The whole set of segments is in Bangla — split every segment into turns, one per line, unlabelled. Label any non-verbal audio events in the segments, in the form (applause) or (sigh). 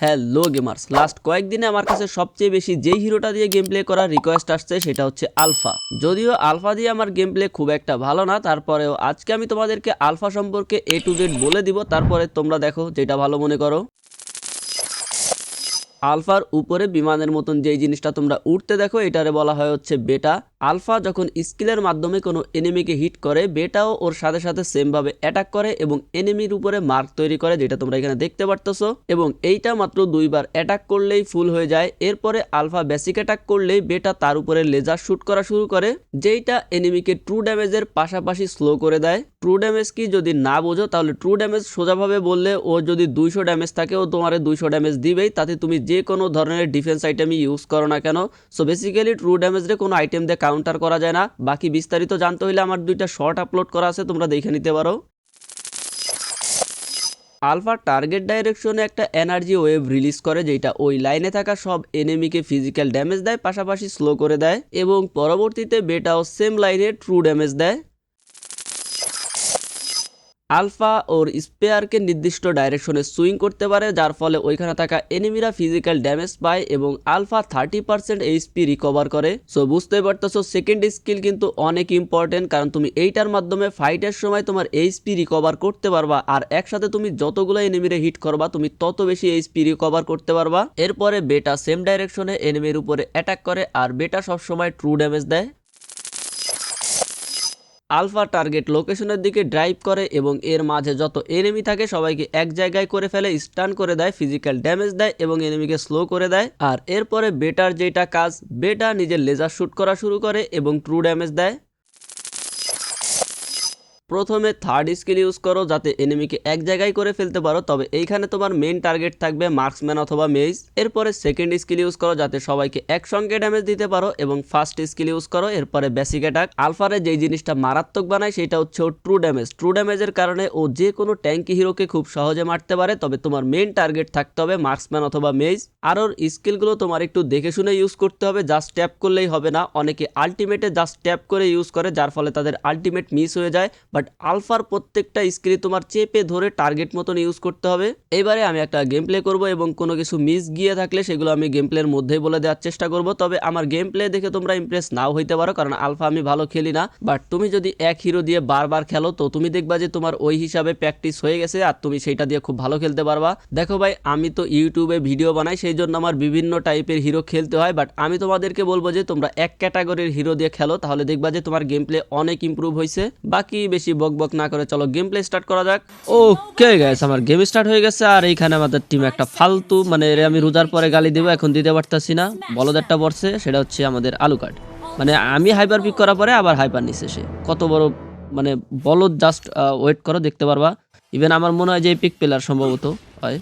হ্যালো গেমার্স লাস্ট কয়েকদিনে আমার কাছে সবচেয়ে বেশি যেই হিরোটা দিয়ে গেম প্লে করার রিকোয়েস্ট আসছে সেটা হচ্ছে আলফা। যদিও আলফা দিয়ে আমার গেম প্লে খুব একটা ভালো না, তারপরেও আজকে আমি তোমাদেরকে আলফা সম্পর্কে এ টু জেড বলে দিব, তারপরে তোমরা দেখো যেটা ভালো মনে করো। আলফার উপরে বিমানের মতন যেই জিনিসটা তোমরা উঠতে দেখো, এটারে বলা হয় হচ্ছে বেটা আলফা যখন স্কিলের মাধ্যমে কোনো এনিমিকে হিট করে বেটাও ওর সাথে সাথে সেম ভাবে অ্যাটাক করে এবং এনিমির উপরে মার্ক তৈরি করে, যেটা তোমরা এখানে দেখতে পারতেছো। এবং এইটা মাত্র দুইবার অ্যাটাক করলেই ফুল হয়ে যায়। এরপরে আলফা বেসিক অ্যাটাক করলেই বেটা তার উপরে লেজার শুট করা শুরু করে, যেইটা এনিমিকে ট্রু ড্যামেজের পাশাপাশি স্লো করে দেয়। ট্রু ড্যামেজ কি যদি না বোঝো, তাহলে ট্রু ড্যামেজ সোজাভাবে বললে ও যদি দুইশো ড্যামেজ থাকে, ও তোমার দুইশো ড্যামেজ দিবেই। তাতে তুমি যে কোনো ধরনের ডিফেন্স আইটেমই ইউজ করো না কেন। সো বেসিক্যালি ট্রু ড্যামেজে কোনো আইটেম দিয়ে কাউন্টার করা যায় না। বাকি বিস্তারিত জানতে হইলে আমার দুইটা শর্ট আপলোড করা আছে, তোমরা দেখে নিতে পারো। আলফা টার্গেট ডাইরেকশনে একটা এনার্জি ওয়েভ রিলিজ করে যেটা ওই লাইনে থাকা সব এনেমিকে ফিজিক্যাল ড্যামেজ দেয়, পাশাপাশি স্লো করে দেয় এবং পরবর্তীতে বেটাও সেম লাইনে ট্রু ড্যামেজ দেয়। আলফা ওর স্পেয়ারকে নির্দিষ্ট ডাইরেকশনে সুইং করতে পারে, যার ফলে ওইখানে থাকা এনিমিরা ফিজিক্যাল ড্যামেজ পায় এবং Alpha thirty percent HP recover করে। সো বুঝতেই পারতেছো সেকেন্ড স্কিল কিন্তু অনেক ইম্পর্টেন্ট কারণ তুমি এইটার মাধ্যমে ফাইটের সময় তোমার এইচপি রিকভার করতে পারবা, আর একসাথে তুমি যতগুলো এনিমিরে হিট করবা, তুমি তত বেশি এইচপি রিকভার করতে পারবা। এরপরে বেটা সেম ডাইরেকশনে এনিমির উপরে অ্যাটাক করে, আর বেটা সবসময় ট্রু ড্যামেজ দেয়। আলফা টার্গেট লোকেশনের দিকে ড্রাইভ করে এবং এর মাঝে যত এনিমি থাকে সবাইকে এক জায়গায় করে ফেলে স্টান করে দেয় ফিজিক্যাল ড্যামেজ দেয় এবং এনিমিকে স্লো করে দেয়। আর এরপরে বেটার যেটা কাজ, বেটা নিজের লেজার শ্যুট করা শুরু করে এবং ট্রু ড্যামেজ দেয়। প্রথমে থার্ড স্কিল ইউজ করো যাতে এনিমিকে এক জায়গায় করে ফেলতে পারো। তবে এইখানে তোমার মেইন টার্গেট থাকবে মার্কসম্যান অথবা মেজ এরপরে সেকেন্ড স্কিল ইউজ করো যাতে সবাইকে একসঙ্গে ড্যামেজ দিতে পারো এবং ফার্স্ট স্কিল ইউজ করো। এরপরে বেসিক অ্যাটাক আলফারে যেই জিনিসটা মারাত্মক বানায় সেটা হচ্ছে ওর ট্রু ড্যামেজ ট্রু ড্যামেজের কারণে ও যে কোনো ট্যাঙ্কি হিরোকে খুব সহজে মারতে পারে। তবে তোমার মেইন টার্গেট থাকতে হবে মার্কসম্যান অথবা মেজ আর ওর স্কিলগুলো তোমার একটু দেখে শুনে ইউজ করতে হবে। জাস্ট ট্যাপ করলেই হবে না। অনেকে আলটিমেটে জাস্ট ট্যাপ করে ইউজ করে, যার ফলে তাদের আলটিমেট মিস হয়ে যায়। বাট আলফার প্রত্যেকটা স্কিল তোমার চেপে ধরে টার্গেট মতন ইউজ করতে হবে। এবারে আমি একটা গেম প্লে করব এবং কোনো কিছু মিস গিয়ে থাকলে সেগুলো আমি গেম প্লের মধ্যেই বলে দেওয়ার চেষ্টা করব। তবে আমার গেম প্লে দেখে তোমরা ইমপ্রেস নাও হইতে পারো, কারণ আলফা আমি ভালো খেলি না। বাট তুমি যদি এক হিরো দিয়ে বারবার খেলো, তো তুমি দেখবা যে তোমার ওই হিসাবে প্র্যাকটিস হয়ে গেছে আর তুমি সেইটা দিয়ে খুব ভালো খেলতে পারবা। দেখো ভাই, আমি তো ইউটিউবে ভিডিও বানাই, সেই জন্য আমার বিভিন্ন টাইপের হিরো খেলতে হয়। বাট আমি তোমাদেরকে বলব যে তোমরা এক ক্যাটাগরির হিরো দিয়ে খেলো, তাহলে দেখবা যে তোমার গেম প্লে অনেক ইমপ্রুভ হয়েছে বাকি বেশি বক বক না করে চলো গেম প্লে স্টার্ট করা যাক। ওকে গাইস আমার গেম স্টার্ট হয়ে গেছে আর এইখানে আমাদের টিম একটা ফালতু মানে এরে আমি রোজার পরে গালি দেবো, এখন দিতে পারতাছি না। বলদেরটা পড়ছে, সেটা হচ্ছে আমাদের আলু কার্ড মানে আমি হাইপার পিক করার পরে আবার হাইপার নিচ্ছে সে। কত বড় মানে বলদ জাস্ট ওয়েট করো, দেখতে পারবা। ইভেন আমার মনে হয় যে এপিক প্লেয়ার সম্ভবত হয়।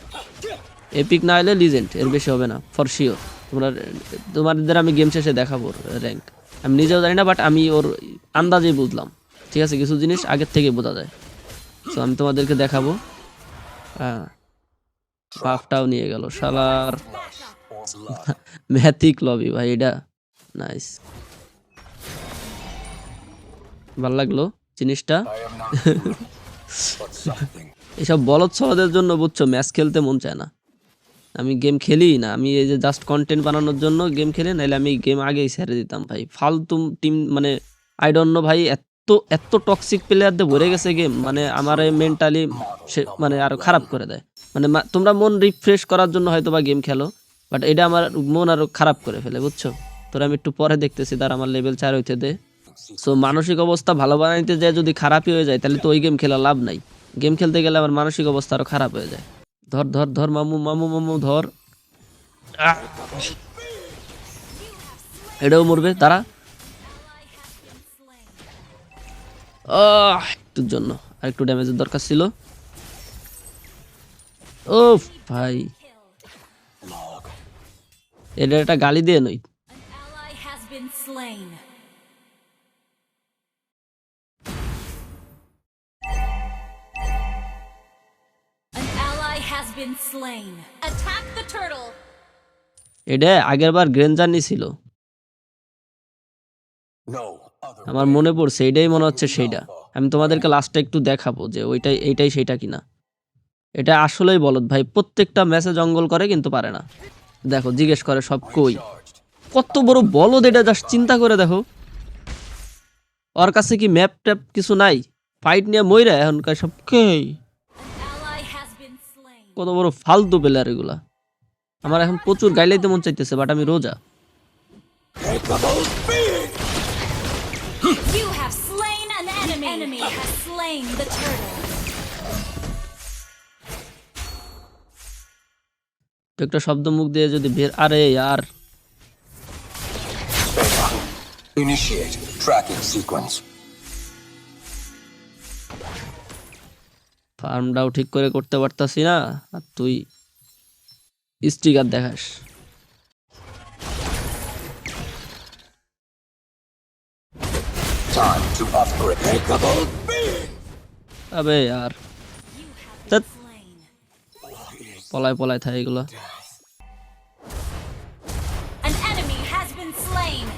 এপিক না হলে লিজেন্ড এর বেশি হবে না ফর শিওর তোমরা, তোমাদের আমি গেম শেষে দেখাবো র্যাঙ্ক আমি নিজেও জানি না বাট আমি ওর আন্দাজেই বুঝলাম। ঠিক আছে, কিছু জিনিস আগের থেকে বোঝা যায়। তো আমি তোমাদেরকে দেখাবো। হ্যাঁ। নিয়ে গেল। শালার ম্যাথিক লবি ভাই, এটা নাইস ভালো লাগল জিনিসটা। এসব বলদ সলদের জন্য বুঝছ, ম্যাচ খেলতে মন চায় না। আমি গেম খেলি না। আমি এই যে জাস্ট কন্টেন্ট বানানোর জন্য গেম খেলি নাহলে আমি গেম আগেই ছেড়ে দিতাম, ভাই। ফালতু টিম মানে আই ডোন্ট নো ভাই এত এত টক্সিক প্লেয়ারদের ভরে গেছে গেম মানে আমার মেন্টালি সে মানে আরও খারাপ করে দেয়। মানে তোমরা মন রিফ্রেশ করার জন্য হয়তো বা গেম খেলো বাট এটা আমার মন আরও খারাপ করে ফেলে, বুঝছ? তোরা আমি একটু পরে দেখতেছি তার আমার লেভেল চার হইতে দে। সো মানসিক অবস্থা ভালো বানাইতে যায় যদি খারাপই হয়ে যায়, তাহলে তো ওই গেম খেলা লাভ নাই। গেম খেলতে গেলে আমার মানসিক অবস্থা আরও খারাপ হয়ে যায়। ধর ধর ধর, মামু মামু মামু, ধর। এটাও মরবে তারা একটুর জন্য। আর একটু ড্যামেজের দরকার ছিল। ও ভাই। এটা একটা গালি দিয়ে নই. এটা আগের বার গ্রেঞ্জার ছিল আমার মনে পড়ছে এটাই মনে হচ্ছে সেইটা। আমি তোমাদেরকে লাস্টে একটু দেখাবো যে ওইটাই এইটাই সেইটা কিনা। এটা আসলেই বলদ ভাই প্রত্যেকটা ম্যাচে জঙ্গল করে কিন্তু পারে না। দেখো জিজ্ঞেস করে সব কই। কত বড় বলদ এটা জাস্ট চিন্তা করে দেখো। ওর কাছে কি ম্যাপ ট্যাপ কিছু নাই? ফাইট নিয়ে মইরা এখনকার সব কে. কত বড় ফালতু প্লেয়ার এগুলা। আমার এখন প্রচুর গাইলাইতে মন চাইতেছে বাট আমি রোজা।
enemy has slain the turtle.
একটা শব্দ মুখ দিয়ে যদি বের আরে আর। ফার্মটাও ঠিক করে করতে পারতাছি না আর তুই স্টিকার দেখাস।
time to
unpredictable being.
अबे
यार चत
पलाय पलाय था एगुला
An enemy has been slain.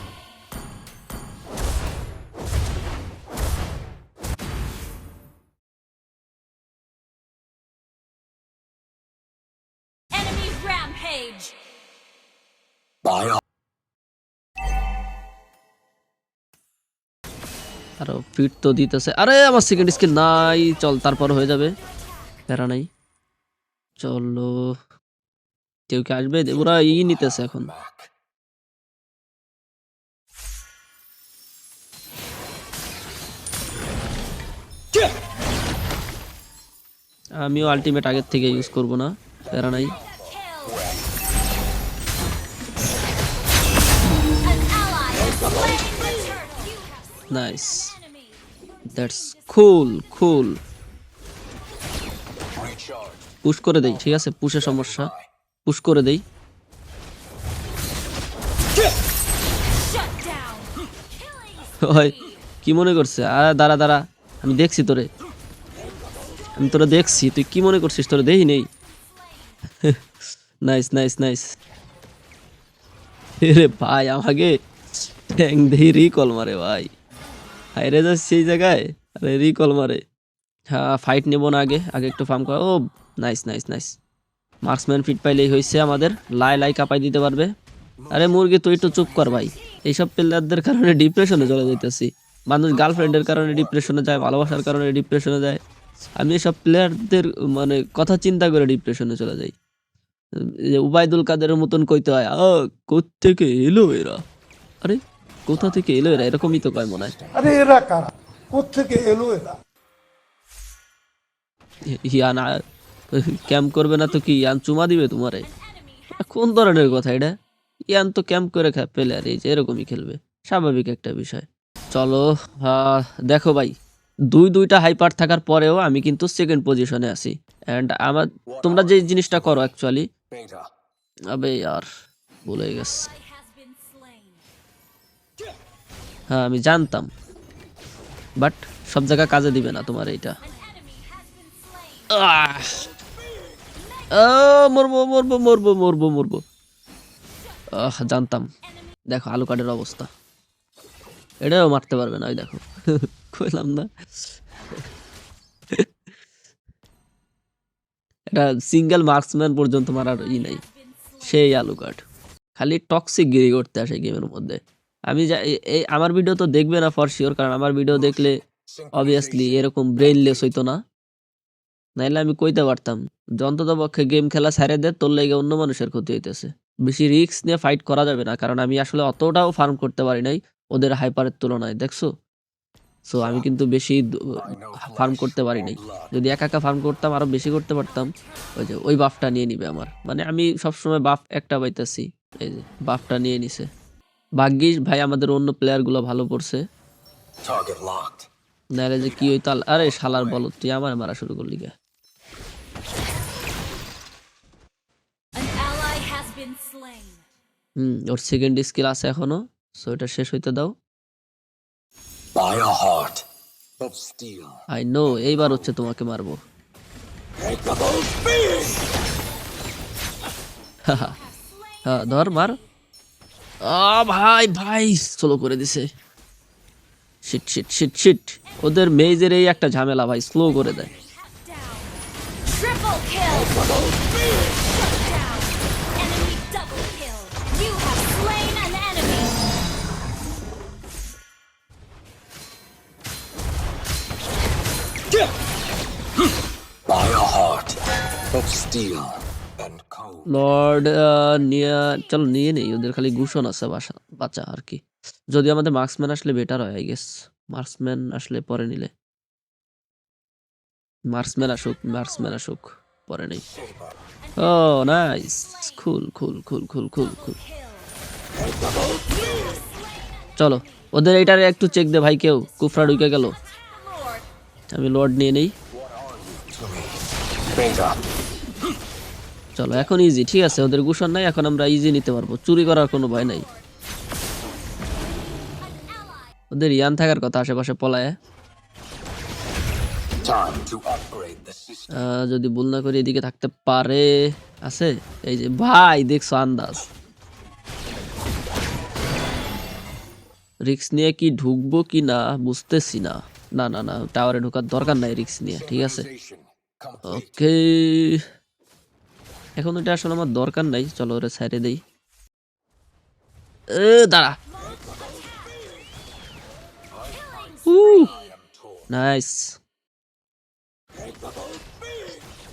Enemy rampage.
আরও ফিট তো দিতেছে। আরে, আমার সেকেন্ড স্কিল নাই। চল, তারপর হয়ে যাবে। প্যারা নাই। চলো। কেউ কি আসবে? ওরা ই নিতেছে এখন। আমিও আলটিমেট আগের থেকে ইউজ করব না। প্যারা নাই। That's cool cool
Recharge.
Push করে দেই, ঠিক আছে? পুশের সমস্যা। পুশ করে দেই। কি মনে করছে? আ দাঁড়া দাঁড়া। আমি দেখছি তোরে। আমি তোরা দেখছি। তুই কি মনে করছিস? তোরে দেখি নেই। নাইস নাইস নাইস রে ভাই, আমাকে ট্যাং দেই রিকল মারে ভাই। হাইরে যাচ্ছে সেই জায়গায়? আরে রিকল মারে। হ্যাঁ ফাইট নেব না আগে। আগে একটু ফার্ম করা। ও nice nice nice marksman feed পাইলেই হয়েছে আমাদের। লাই লাই কাপাই দিতে পারবে। আরে মুরগি, তুই একটু চুপ কর ভাই। এইসব প্লেয়ারদের কারণে ডিপ্রেশনে চলে যাইতেছি। মানুষ গার্লফ্রেন্ডের কারণে ডিপ্রেশনে যায়, ভালোবাসার কারণে ডিপ্রেশনে যায়। আমি এসব প্লেয়ারদের মানে কথা চিন্তা করে ডিপ্রেশনে চলে যাই। যে উবাইদুল কাদের মতন কইতে হয় আ কোত্থেকে এলো এরা? আরে কোথা থেকে এলো এরা? এরকমই তো কয় মনে হয়।
আরে এরা কারা? কোথেকে এলো এরা?
ইয়ান ক্যাম্প করবে না তো কি? ইয়ান চুমা দিবে তোমারে? কোন ধরনের কথা এটা? ইয়ান তো ক্যাম্প করে খা প্লেয়ার এই যে এরকমই খেলবে। স্বাভাবিক একটা বিষয়। চলো আহ, দেখো ভাই দুই দুইটা হাইপার থাকার পরেও আমি কিন্তু সেকেন্ড পজিশনে আছি। অ্যান্ড আমার তোমরা যে জিনিসটা করো অ্যাকচুয়ালি আবে আর ভুলে গেছে। হ্যাঁ আমি জানতাম। বাট সব জায়গা কাজে দিবে না তোমার এইটা। মরবো মরবো মরবো মরবো মরবো। আহ, জানতাম। দেখো, আলু কাঠের অবস্থা। এটাও মারতে পারবে না, ওই দেখো। (laughs) কইলাম না। এটা সিঙ্গেল মার্কসম্যান পর্যন্ত মারার ই নাই। সেই আলু কাঠ। খালি টক্সিক গিরি করতে আসে গেমের মধ্যে। আমি এই আমার ভিডিও তো দেখবে না ফর শিওর কারণ আমার ভিডিও দেখলে অবভিয়াসলি এরকম ব্রেইনলেস হইতো না। নাইলে আমি কইতে পারতাম যন্তত পক্ষে গেম খেলা ছাড়ে দে, তোর লেগে অন্য মানুষের ক্ষতি হইতেছে। বেশি রিস্ক নিয়ে ফাইট করা যাবে না, কারণ আমি আসলে অতটাও ফার্ম করতে পারি নাই ওদের হাইপারের তুলনায়, দেখছ? সো আমি কিন্তু বেশি ফার্ম করতে পারি নাই। যদি একা একা ফার্ম করতাম, আরও বেশি করতে পারতাম, ওই যে, ওই বাফটা নিয়ে নিবে আমার। মানে আমি সবসময় বাফ একটা পাইতেছি, এই যে বাফটা নিয়ে নিছে। ভাগ্যিস ভাই আমাদের অন্য প্লেয়ারগুলো ভালো
locked.
নাহলে যে কি হইতো আল- আরে শালার বল তুই আমার মারা শুরু করলি কে. হুম ওর সেকেন্ড স্কিল আছে এখনও সো এটা শেষ হইতে দাও. আই নো এইবার হচ্ছে তোমাকে মারবো হ্যাঁ ধর মার ভাই ভাই স্লো করে দিছে। শিট শিট শিট শিট ওদের মেজের এই একটা ঝামেলা, ভাই স্লো করে দেয়। লর্ড নিয়ে, চলো নিয়ে নেই, ওদের খালি গুষণ আছে বাসা বাচ্চা আর কি। যদি আমাদের মার্কসম্যান আসলে বেটার হয় আই গেস মার্কসম্যান আসলে পরে নিলে। মার্কসম্যান আসুক মার্কসম্যান আসুক, পরে নেই। ও নাইস খুল খুল খুল খুল খুল খুল চলো, ওদের এইটারে একটু চেক দে ভাই কেউ, কুফরা ঢুকে গেল। আমি লর্ড নিয়ে নেই. চলো এখন ইজি ঠিক আছে ওদের গুষণ নাই এখন আমরা ইজি নিতে পারব। চুরি করার কোনো ভয় নাই। ওদের ইয়ান থাকার কথা আশেপাশে পলায়। যদি ভুল না করি এদিকে থাকতে পারে। আছে? এই যে ভাই দেখছ আন্দাজ। রিক্স নিয়ে কি ঢুকবো কি না বুঝতেছি না। না না না টাওয়ারে ঢোকার দরকার নাই রিক্স নিয়ে ঠিক আছে। ওকে এখন এটা আসলে আমার দরকার নাই। চলো ওরে সাইডে দেই। দাঁড়া। নাইস।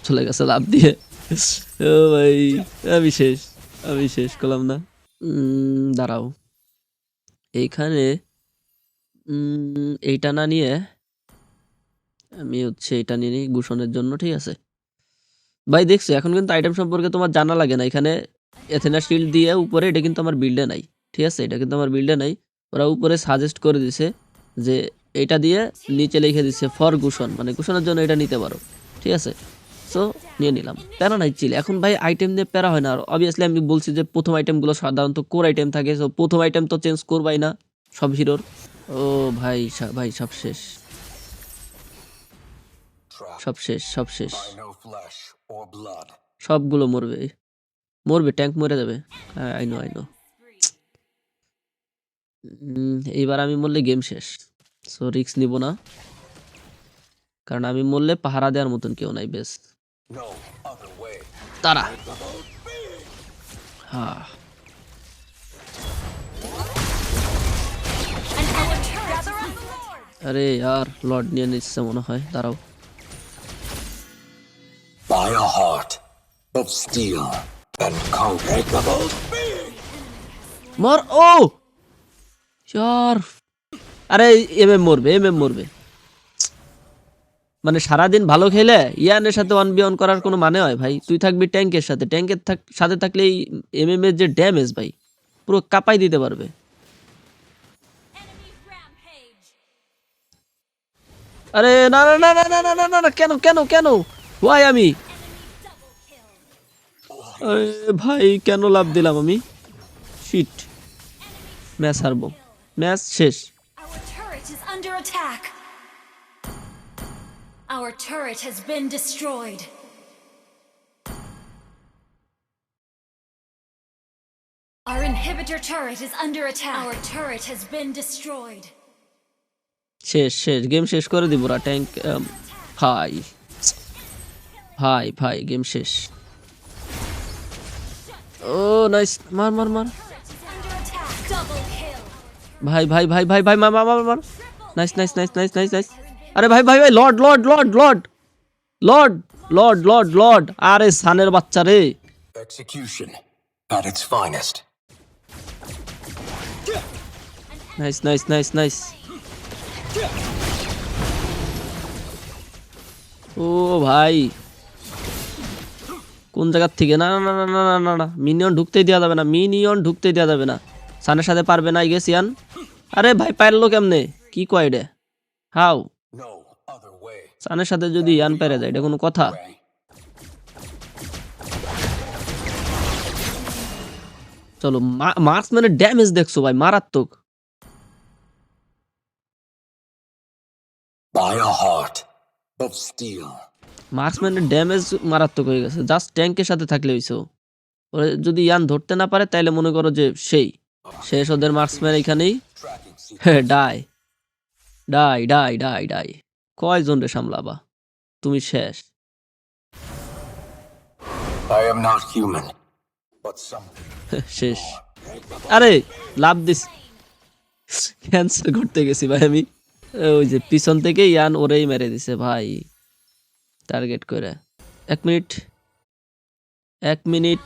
চলে গেছে লাভ দিয়ে। ও ভাই, আমি শেষ আমি শেষ করলাম না। দাঁড়াও। এইখানে এইটা না নিয়ে আমি হচ্ছে এটা নিয়ে নিই, গুষণের জন্য, ঠিক আছে? ভাই, দেখছ, এখন কিন্তু আইটেম সম্পর্কে তোমার জানা লাগে না। এখানে এথেনা শিল্ড দিয়ে উপরে এটা কিন্তু আমার বিল্ডে নাই, ঠিক আছে? এটা কিন্তু আমার বিল্ডে নাই। ওরা উপরে সাজেস্ট করে দিছে যে এটা দিয়ে নিচে লিখে দিচ্ছে ফর গুষণ মানে গুষণের জন্য এটা নিতে পারো, ঠিক আছে? সো নিয়ে নিলাম। প্যারা নাই চিল। এখন ভাই আইটেম দিয়ে প্যারা হয় না। আর অবভিয়াসলি আমি বলছি যে প্রথম আইটেমগুলো সাধারণত কোর আইটেম থাকে সো প্রথম আইটেম তো চেঞ্জ করবাই না, সব হিরোর। ও ভাই ভাই, সব শেষ। সব শেষ সব শেষ। সবগুলো মরবে। মরবে ট্যাঙ্ক মরে যাবে। হ্যাঁ আই নো আই নো এইবার আমি মরলে গেম শেষ। সো রিক্স নিব না। কারণ আমি মরলে পাহারা দেওয়ার মতন কেউ নাই বেশ. তারা। হ্যাঁ. আরে আর লর্ড নিয়ে নিচ্ছে মনে হয়। দাঁড়াও।
by a heart of steel and conquerable.
মর, ও! চর। আরে এমএম মরবে এমএম মরবে। মানে সারাদিন ভালো খেলে, ইয়ানের সাথে ওয়ান বি ওয়ান করার কোনো মানে হয়? ভাই, তুই থাকবি ট্যাঙ্কের সাথে। ট্যাঙ্কের সাথে থাকলে এই এমএম এর যে ড্যামেজ ভাই, পুরো কাপাই দিতে পারবে। আরে, না না না না না না না কেন কেন কেন? হোয়াই আমি? ভাই কেন লাভ দিলাম আমি শিট ম্যাচ হারবো ম্যাচ শেষ.
Our turret has been destroyed. Our inhibitor turret is under attack. Our turret has been destroyed.
শেষ শেষ গেম শেষ করে দিব রা ট্যাঙ্ক ভাই ভাই ভাই গেম শেষ ও নাইস মার মার মার. ভাই ভাই ভাই ভাই ভাই মার মার মার মার nice nice nice nice nice nice আরে ভাই ভাই ভাই lord lord lord lord lord lord lord lord আরে সানের বাচ্চা রে
Execution at its finest.
Nice nice nice nice ও ভাই কোন জায়গার থেকে? না না না না না না না মিনিয়ন ঢুকতে দেওয়া যাবে না, মিনিয়ন ঢুকতে দেওয়া যাবে না। সানের সাথে পারবে না গেছি আন আরে ভাই পারল কেমনে কি কয় রে হাউ সানের সাথে যদি ইয়ান পেরে যায়, এটা কোনো কথা? চলো মার্কসম্যানের ড্যামেজ দেখছ ভাই, মারাত্মক। মার্কসম্যানের ড্যামেজ মারাত্মক হয়ে গেছে। জাস্ট ট্যাঙ্কের সাথে থাকলে হইছে ও। ওরে যদি ইয়ান ধরতে না পারে তাইলে মনে করো যে সেই। শেষ ওদের মার্কসম্যান এখানেই। হ্যাঁ die die die die die কয়জন রে সামলাবা? তুমি শেষ।
Something.
শেষ। আরে লাভ দিস। ক্যান্সেল করতে গেছি ভাই আমি। ওই যে পিছন থেকে ইয়ান ওরেই মেরে দিছে ভাই। টার্গেট করে। এক মিনিট। এক মিনিট।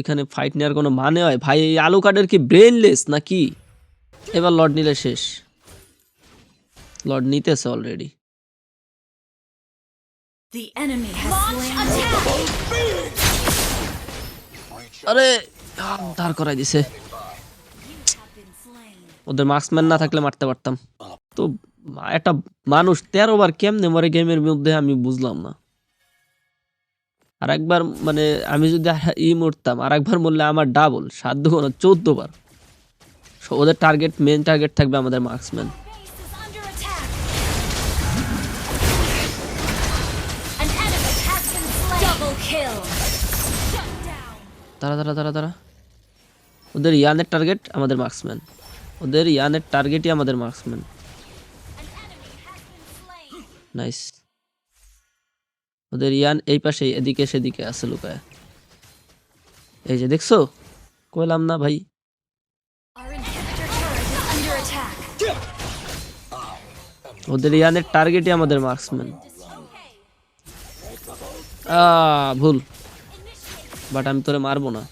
এখানে ফাইট নেওয়ার কোনো মানে হয়? ভাই এই আলু কার্ডের কি ব্রেনলেস নাকি? এবার লর্ড নিলে শেষ। লর্ড নিতেছে অলরেডি! আরে দাঁড় করাই দিছে. ওদের মার্কসম্যান না থাকলে মারতে পারতাম। তো একটা মানুষ তেরো বার কেমনে মরে গেমের মধ্যে আমি বুঝলাম না। আর একবার মানে আমি যদি ই মরতাম, আর একবার মরলে আমার ডাবল সাত দুগুণ চোদ্দ বার ওদের টার্গেট মেন টার্গেট থাকবে আমাদের মার্কসম্যান. তারা তারা তারা তারা ওদের ইয়ানের টার্গেট আমাদের মার্কসম্যান ওদের ইয়ানের টার্গেটই আমাদের মার্কসম্যান নাইস ওদের ইয়ান এই পাশে এদিকে সেদিকে আছে, লুকায়। এই যে দেখছ? কইলাম না ভাই. ওদের ইয়ানের টার্গেটই আমাদের মার্কসম্যান ভুল। বাট আমি তোরে মারবো না।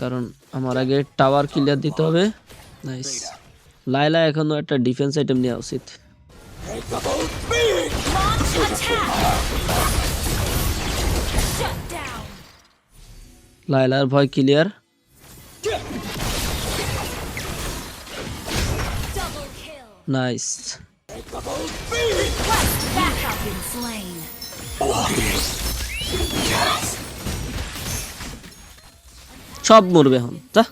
কারণ আমার আগে টাওয়ার ক্লিয়ার দিতে হবে। নাইস লাইলা এখনও একটা ডিফেন্স আইটেম নেওয়া উচিত। লাইলার ভয় ক্লিয়ার. নাইস. সব মরবে এখন তা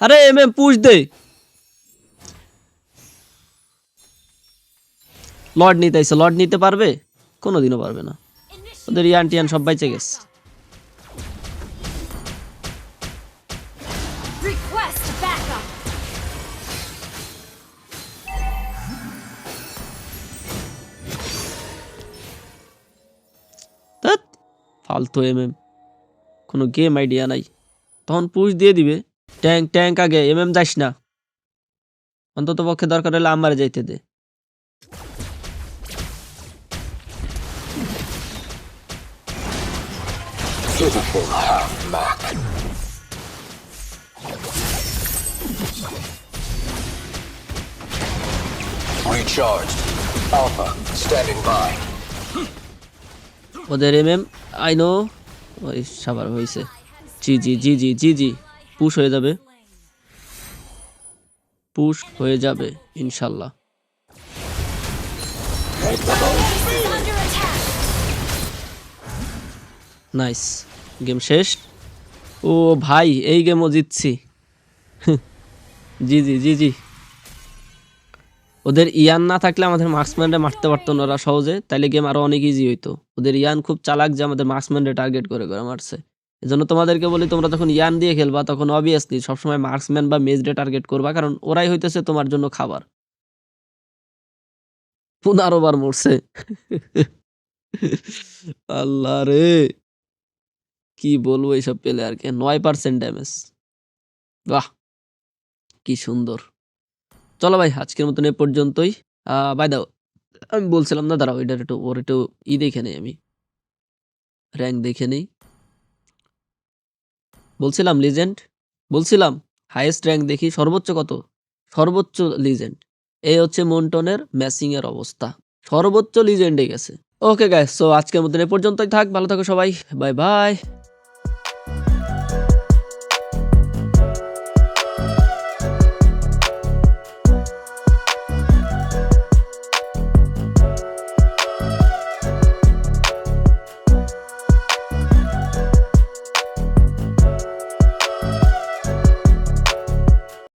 আরে এম এম পুশ দে। লর্ড নিতে আইসে লর্ড নিতে পারবে? কোনোদিনও পারবে না। ওদের ইয়ান টিয়ান সব বাইচে গেছে। ফালতু এম এম কোনো গেম আইডিয়া নাই। তখন পুশ দিয়ে দিবে। ট্যাঙ্ক ট্যাঙ্ক আগে এম এম যাস না অন্তত পক্ষে দরকার হলে আমারে যাইতে দে
Pitiful half Mac. Recharged. Alpha, standing by.
ওদের এম এম আই নো ওই সাবার হয়েছে জি জি জি জি জি জি পুশ হয়ে যাবে। পুশ হয়ে যাবে, ইনশাল্লাহ. নাইস, গেম শেষ। ও ভাই, এই গেমও জিতছি। জি জি জি জি। ওদের ইয়ান না থাকলে আমাদের মার্কসম্যানরা মারতে পারতো না ওরা সহজে। তাইলে গেম আরও অনেক ইজি হইতো। ওদের ইয়ান খুব চালাক যে আমাদের মার্কসম্যানরা টার্গেট করে করে মারছে। এজন্য তোমাদেরকে বলি, তোমরা যখন ইয়ান দিয়ে খেলবা, তখন অবভিয়াসলি সবসময় মার্কসম্যান বা মেজরে টার্গেট করবা, কারণ ওরাই হইতেছে তোমার জন্য খাবার। পনেরো মরছে। আল্লাহ রে! কি বলব এইসব প্লেয়ারকে নয় পার্সেন্ট ড্যামেজ বাহ! কি সুন্দর। চলো ভাই, আজকের মতন এ পর্যন্তই। বাই দাও আমি বলছিলাম না, দাঁড়াও, এটার একটু, ওর একটু ই দেখে নেই আমি। র্যাঙ্ক দেখে নেই। বলছিলাম লিজেন্ড বলছিলাম হাইয়েস্ট র্যাঙ্ক দেখি সর্বোচ্চ কত? সর্বোচ্চ লিজেন্ড এই হচ্ছে মন্টনের ম্যাসিংয়ের অবস্থা। সর্বোচ্চ লিজেন্ডে গেছে। ওকে গাইস সো আজকের মতন এ পর্যন্তই থাক, ভালো থাকো সবাই বাই বাই